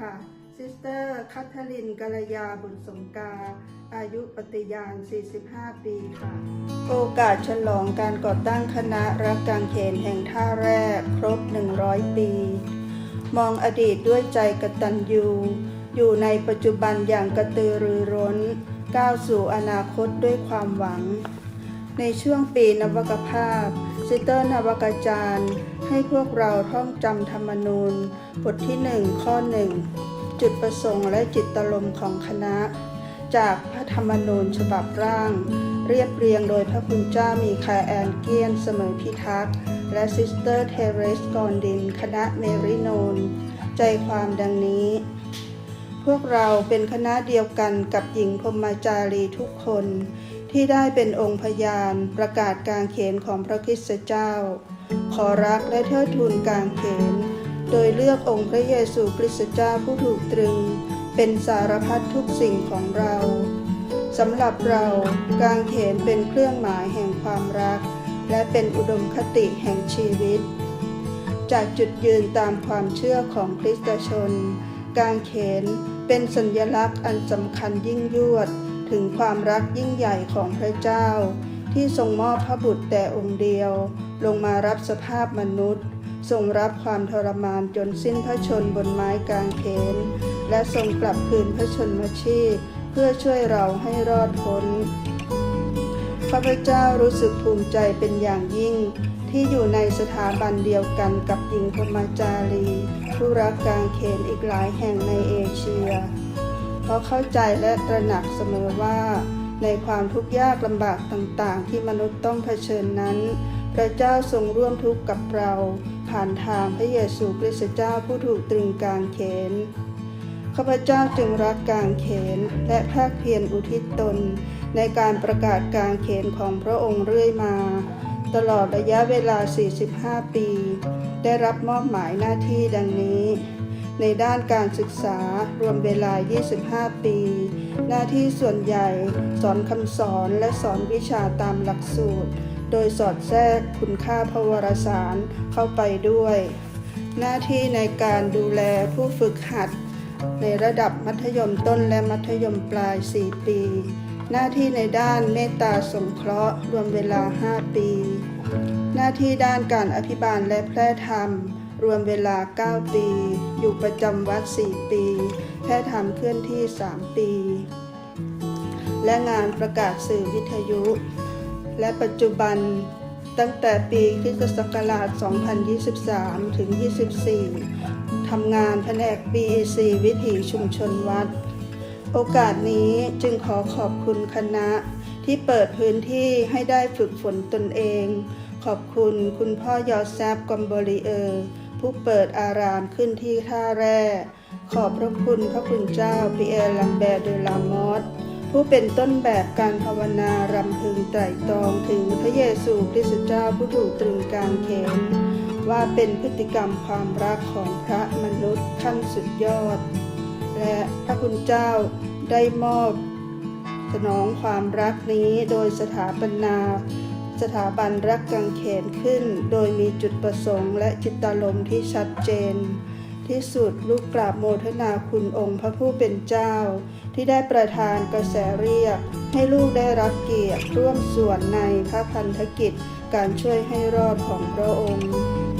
ค่ะซิสเตอร์คัทธรินกัลยาบุญสงกา อายุปฏิญาณ 45 ปีค่ะ โอกาสฉลองการก่อตั้งคณะรักกางเขนแห่งท่าแรกครบ 100 ปี มองอดีตด้วยใจกตัญญู อยู่ในปัจจุบันอย่างกระตือรือร้น ก้าวสู่อนาคตด้วยความหวัง ในช่วงปีนวกภาพ ซิสเตอร์นาวกาจารย์ ให้พวกเราท่องจำธรรมนูญ บทที่หนึ่งข้อหนึ่งจุดประสงค์และจิตตลมของคณะ จากพระธรรมนูญฉบับร่าง เรียบเรียงโดยพระคุณเจ้ามีคาแอนเกียนเสมอพิทักษ์และซิสเตอร์เทเรสกอนดิน คณะเมริโนน ใจความดังนี้ พวกเราเป็นคณะเดียวกันกับหญิงพรมจารีทุกคน ที่ได้เป็นองค์พยานประกาศการเขนของพระคริสตเจ้า ขอรักและเทิดทูนการเขน โดยเลือกองค์พระเยซูคริสต์เจ้าผู้ถูกตรึง เป็นสารพัดทุกสิ่งของเราสำหรับเราการเขนเป็นเครื่องหมายแห่งความรัก และเป็นอุดมคติแห่งชีวิต จากจุดยืนตามความเชื่อของคริสตชน การเขนเป็นสัญลักษณ์อันสำคัญยิ่งยวด ถึงความรักยิ่งใหญ่ของพระเจ้า ที่ทรงมอบพระบุตรแต่องค์เดียว ลงมารับสภาพมนุษย์ ทรงรับความทรมานจนสิ้นพระชนบนไม้กางเขน และทรงกลับคืนพระชนมชีพเพื่อช่วยเราให้รอดพ้นข้าพเจ้ารู้สึกภูมิใจเป็นอย่างยิ่ง ที่อยู่ในสถาบันเดียวกันกับหญิงพรมจารี ผู้รักกางเขนอีกหลายแห่งในเอเชีย ราะเข้าใจและตระหนักเสมอว่า ในความทุกข์ยากลำบากต่างๆ ที่มนุษย์ต้องเผชิญนั้น พระเจ้าทรงร่วมทุกข์กับเรา ผ่านทางพระเยซูคริสต์เจ้าผู้ถูกตรึงกางเขนข้าพเจ้าจึงรักกางเขนและภาคเพียรอุทิศตน ในการประกาศกางเขนของพระองค์เรื่อยมา ตลอดระยะเวลา 45 ปี ได้รับมอบหมายหน้าที่ดังนี้ ในด้านการศึกษารวมเวลา 25 ปี หน้าที่ส่วนใหญ่สอนคำสอนและสอนวิชาตามหลักสูตร โดยสอดแทรกคุณค่าพระวรสารเข้าไปด้วย หน้าที่ในการดูแลผู้ฝึกหัด ในระดับมัธยมต้นและมัธยมปลาย 4 ปี หน้าที่ในด้านเมตตาสงเคราะห์ รวมเวลา 5 ปี หน้าที่ด้านการอภิบาลและแพร่ธรรม รวมเวลา 9 ปี อยู่ประจำวัด 4 ปี แพร่ธรรมเคลื่อนที่ 3 ปี และงานประกาศสื่อวิทยุ และปัจจุบันตั้งแต่ปีคริสตศักราช 2023 ถึง 24 ทำงานแผนก BEC วิถีชุมชนวัด โอกาสนี้จึงขอขอบคุณคณะที่เปิดพื้นที่ให้ได้ฝึกฝนตนเอง ขอบคุณคุณพ่อยอแซฟกอมบริเออร์ ผู้เปิดอารามขึ้นที่ท่าแร่ ขอบพระคุณพระคุณเจ้าปีเอร์ลัมแบร์เดลามอสผู้เป็นต้นแบบการภาวนารำพึงไตรตรองถึงพระเยซูคริสต์เจ้าผู้ถูกตรึงกางเขนว่าเป็นพฤติกรรมความรักของพระมนุษย์ขั้นสุดยอด และพระคุณเจ้าได้มอบสนองความรักนี้โดยสถาปนา สถาบันรักกังเขนขึ้น โดยมีจุดประสงค์และจิตตารมณ์ที่ชัดเจน ที่สุดลูกกราบโมทนาคุณองค์พระผู้เป็นเจ้า ที่ได้ประทานกระแสเรียก ให้ลูกได้รับเกียรติร่วมส่วนในพระพันธกิจการช่วยให้รอดของพระองค์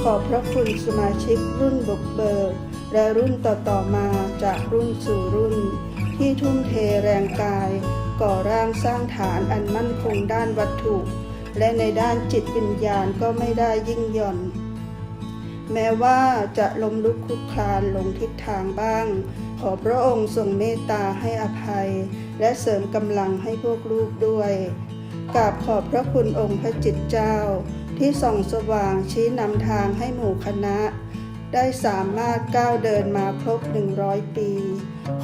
ขอบพระคุณสมาชิกรุ่นบุกเบิกและรุ่นต่อๆมาจากรุ่นสู่รุ่น ที่ทุ่มเทแรงกาย ก่อร่างสร้างฐานอันมั่นคงด้านวัตถุ และในด้านจิตวิญญาณก็ไม่ได้ยิ่งหย่อน แม้ว่าจะล้มลุกคลุกคลานลงทิศทางบ้าง ขอพระองค์ทรงเมตตาให้อภัย และเสริมกำลังให้พวกลูกด้วยกราบขอบพระคุณองค์พระจิตเจ้า ที่ส่องสว่างชี้นำทางให้หมู่คณะ ได้สามารถก้าวเดินมาครบ 100 ปี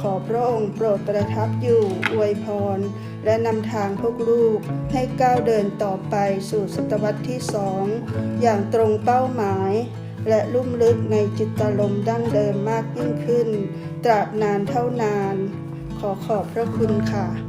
ขอพระองค์โปรดประทับอยู่อวยพร และนำทางพวกลูกให้ก้าวเดินต่อไปสู่ศตวรรษที่สองอย่างตรงเป้าหมาย และลุ่มลึกในจิตตลมณ์ดั้งเดิมมากยิ่งขึ้น ตราบนานเท่านาน ขอขอบพระคุณค่ะ